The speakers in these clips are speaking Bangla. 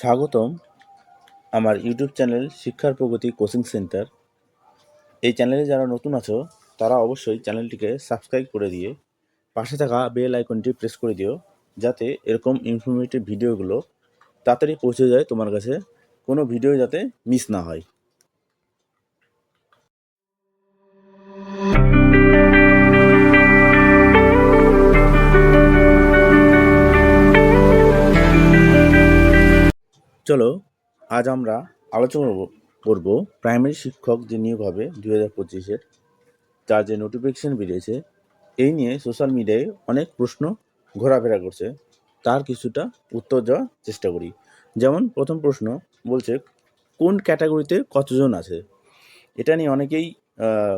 স্বাগতম আমার ইউটিউব চ্যানেল শিক্ষার প্রগতি কোচিং সেন্টার। এই চ্যানেলে যারা নতুন আছো, তারা অবশ্যই চ্যানেলটিকে সাবস্ক্রাইব করে দিয়ে পাশে থাকা বেল আইকনটি প্রেস করে দিও, যাতে এরকম ইনফরমেটিভ ভিডিওগুলো তাড়াতাড়ি পৌঁছে যায় তোমার কাছে, কোনো ভিডিও যাতে মিস না হয়। চলো, আজ আমরা আলোচনা করব- প্রাইমারি শিক্ষক যে নিয়োগ হবে দুই হাজার পঁচিশের তার যে নোটিফিকেশন বেরিয়েছে, এই নিয়ে সোশ্যাল মিডিয়ায় অনেক প্রশ্ন ঘোরাফেরা করছে। তার কিছুটা উত্তর দেওয়ার চেষ্টা করি। যেমন প্রথম প্রশ্ন বলছে, কোন ক্যাটাগরিতে কতজন আছে? এটা নিয়ে অনেকেই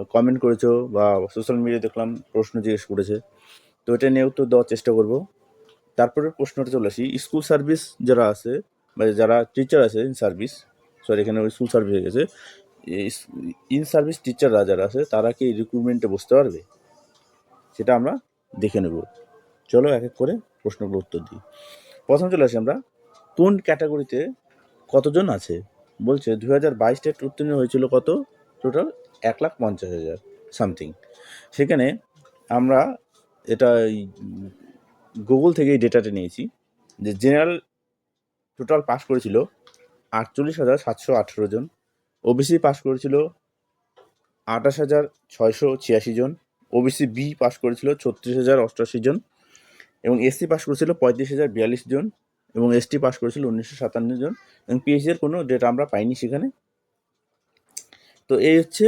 কমেন্ট করেছ বা সোশ্যাল মিডিয়ায় দেখলাম প্রশ্ন জিজ্ঞেস করেছে। তো এটা নিয়ে উত্তর দেওয়ার চেষ্টা করব। তারপরে প্রশ্নটা চলে আসি। স্কুল সার্ভিস যারা আছে বা যারা টিচার আছে ইন সার্ভিস সরি এখানে ওই স্কুল সার্ভিস হয়ে গেছে ইন সার্ভিস টিচাররা যারা আছে, তারা কি রিক্রুটমেন্টে বসতে পারবে? সেটা আমরা দেখে নেব। চলো এক এক করে প্রশ্নগুলো উত্তর দিই। প্রথম চলে আসি আমরা, কোন ক্যাটাগরিতে কতজন আছে? বলছে দু হাজার বাইশ টেট উত্তীর্ণ হয়েছিল কত? টোটাল এক লাখ পঞ্চাশ হাজার সামথিং সেখানে আমরা এটা গুগল থেকে এই ডেটাটা নিয়েছি যে জেনারেল টোটাল পাস করেছিল আটচল্লিশ হাজার সাতশো আঠেরো জন। ওবিসি পাস করেছিল আঠাশ হাজার ছয়শো ছিয়াশি জন। ওবিসি বি পাস করেছিল ছত্রিশ হাজার অষ্টআশি জন এবং এসসি পাস করেছিল পঁয়ত্রিশ হাজার বিয়াল্লিশ জন এবং এসটি পাস করেছিল উনিশশো সাতান্ন জন এবং পিএইচডি এর কোনো ডেটা আমরা পাইনি সেখানে। তো এই হচ্ছে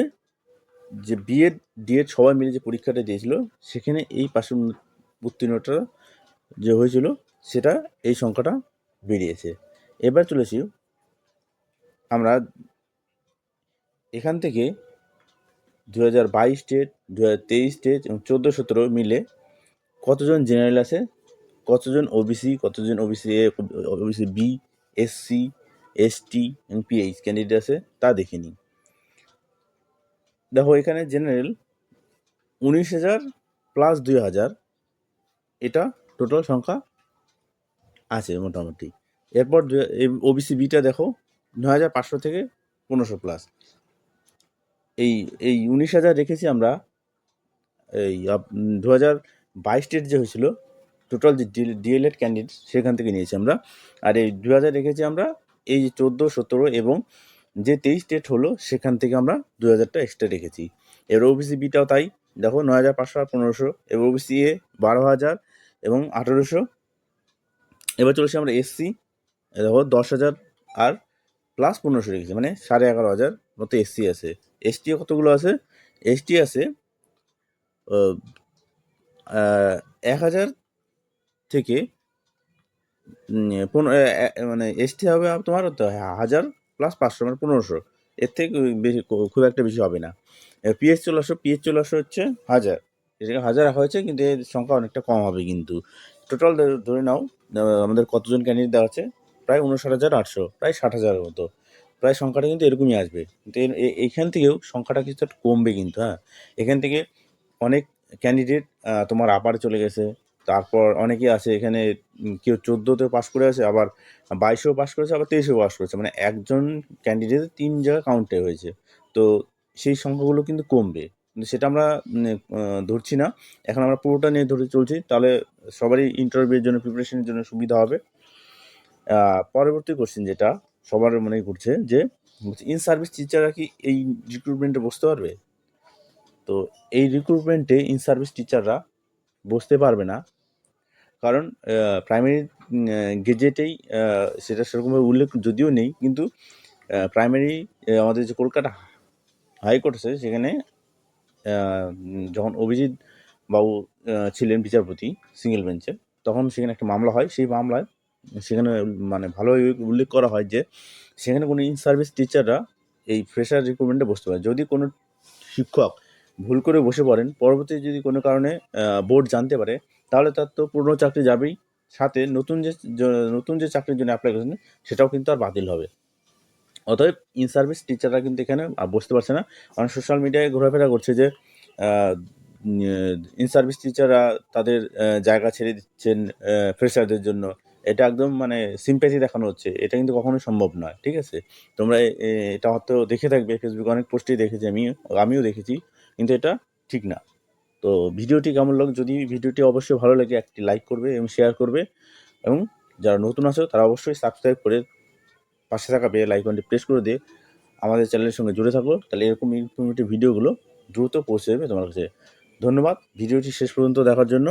যে বিএড ডিএড সবাই মিলে যে পরীক্ষাটা দিয়েছিল, সেখানে এই পাশের উত্তীর্ণটা যে হয়েছিল, সেটা এই সংখ্যাটা বেরিয়েছে। এবার চলেছি আমরা এখান থেকে দু হাজার বাইশ স্টেট দু হাজার তেইশ স্টেট এবং চোদ্দ সতেরো মিলে কতজন জেনারেল আছে, কতজন ওবিসি কতজন OBC A OBC B SC ST এবং পিএইচ ক্যান্ডিডেট আছে তা দেখে নিই। দেখো এখানে জেনারেল উনিশ হাজার প্লাস দুই হাজার, এটা টোটাল সংখ্যা আছে মোটামুটি। এরপর ওবিসি বিটা দেখো, নয় হাজার পাঁচশো থেকে পনেরোশো প্লাস এই এই উনিশ হাজার রেখেছি আমরা, এই দু হাজার বাইশ ডেট যে হয়েছিল টোটাল যে ডিএলএড ক্যান্ডিডেট সেখান থেকে নিয়েছি আমরা। আর এই দু হাজার রেখেছি আমরা, এই যে চোদ্দ, সতেরো এবং যে তেইশ ডেট হলো, সেখান থেকে আমরা দু হাজারটা এক্সট্রা রেখেছি। এবার ওবিসি বিটাও তাই, দেখো নয় হাজার পাঁচশো আর পনেরোশো। এবার ওবিসি এ বারো হাজার এবং আঠেরোশো। এবার চলেছি আমরা এসসি দেখো দশ হাজার আর প্লাস পনেরোশো রেখেছি মানে সাড়ে এগারো হাজার মতো এসসি আছে। এসটি কতগুলো আছে? এসটি আছে এক হাজার থেকে পনেরো মানে এসটি হবে তোমার হাজার প্লাস পাঁচশো মানে পনেরোশো। এর থেকে বেশি, খুব একটা বেশি হবে না। পিএস চলে আসো পিএস চলে আসো হচ্ছে হাজার। এটাকে হাজার রাখা হয়েছে, কিন্তু এর সংখ্যা অনেকটা কম হবে কিন্তু। টোটাল ধরে নাও আমাদের কতজন ক্যান্ডিডেট দেওয়া আছে? প্রায় উনষাট হাজার আটশো, প্রায় ষাট হাজারের মতো। প্রায় সংখ্যাটা কিন্তু এরকমই আসবে। কিন্তু এইখান থেকেও সংখ্যাটা কিছু কমবে কিন্তু হ্যাঁ? এখান থেকে অনেক ক্যান্ডিডেট তোমার আপারে চলে গেছে। তারপর অনেকে আছে এখানে কেউ চোদ্দোতে পাস করে আছে, আবার বাইশেও পাস করেছে, আবার তেইশেও পাস করেছে। মানে একজন ক্যান্ডিডেট তিন জায়গায় কাউন্টে হয়েছে। তো সেই সংখ্যাগুলো কিন্তু কমবে। সেটা আমরা ধরছি না। এখন আমরা পুরোটা নিয়ে ধরে চলছি। তাহলে সবারই ইন্টারভিউর জন্য প্রিপারেশনের জন্য সুবিধা হবে। পরবর্তী কোশ্চেন যেটা সবার মনে ঘুরছে যে ইন সার্ভিস টিচাররা কি এই রিক্রুটমেন্টে বসতে পারবে? তো এই রিক্রুটমেন্টে ইন সার্ভিস টিচাররা বসতে পারবে না। কারণ প্রাইমারি গেজেটেই সেটা সেরকমভাবে উল্লেখ যদিও নেই, কিন্তু প্রাইমারি আমাদের যে কলকাতা হাইকোর্ট আছে, সেখানে যখন অভিজিৎ বাবু ছিলেন বিচারপতি সিঙ্গেল বেঞ্চে তখন সেখানে একটা মামলা হয়। সেই মামলায় সেখানে মানে ভালোভাবে উল্লেখ করা হয় যে, সেখানে কোনো ইন সার্ভিস টিচাররা এই ফ্রেশার রিক্রুটমেন্টে বসতে পারে। যদি কোনো শিক্ষক ভুল করে বসে পড়েন পরবর্তী যদি কোনো কারণে বোর্ড জানতে পারে, তাহলে তার তো পুরনো চাকরি যাবেই। সাথে নতুন যে নতুন যে চাকরির জন্য অ্যাপ্লাই করেছেন সেটাও কিন্তু আর বাতিল হবে। অতএব ইন সার্ভিস টিচাররা কিন্তু এখানে বসতে পারছে না। কারণ সোশ্যাল মিডিয়ায় ঘোরাফেরা করছে যে ইন সার্ভিস টিচাররা তাদের জায়গা ছেড়ে দিচ্ছেন ফ্রেশারদের জন্য। এটা একদম মানে সিম্প্যাথি দেখানো হচ্ছে। এটা কিন্তু কখনোই সম্ভব নয়, ঠিক আছে? তোমরা এটা হয়তো দেখে থাকবে ফেসবুকে অনেক পোস্টেই দেখেছি আমি আমিও দেখেছি, কিন্তু এটা ঠিক না। তো ভিডিওটি কেমন লাগল? যদি ভিডিওটি অবশ্যই ভালো লাগে, একটি লাইক করবে এবং শেয়ার করবে। এবং যারা নতুন আছো, তারা অবশ্যই সাবস্ক্রাইব করে পাশে থাকা বেল আইকনটি প্রেস করে দিয়ে আমাদের চ্যানেলের সঙ্গে জুড়ে থাকো। তাহলে এরকম ইনফরমেটিভ ভিডিওগুলো দ্রুত পৌঁছে যাবে তোমার কাছে। ধন্যবাদ। ভিডিওটি শেষ পর্যন্ত দেখার জন্য।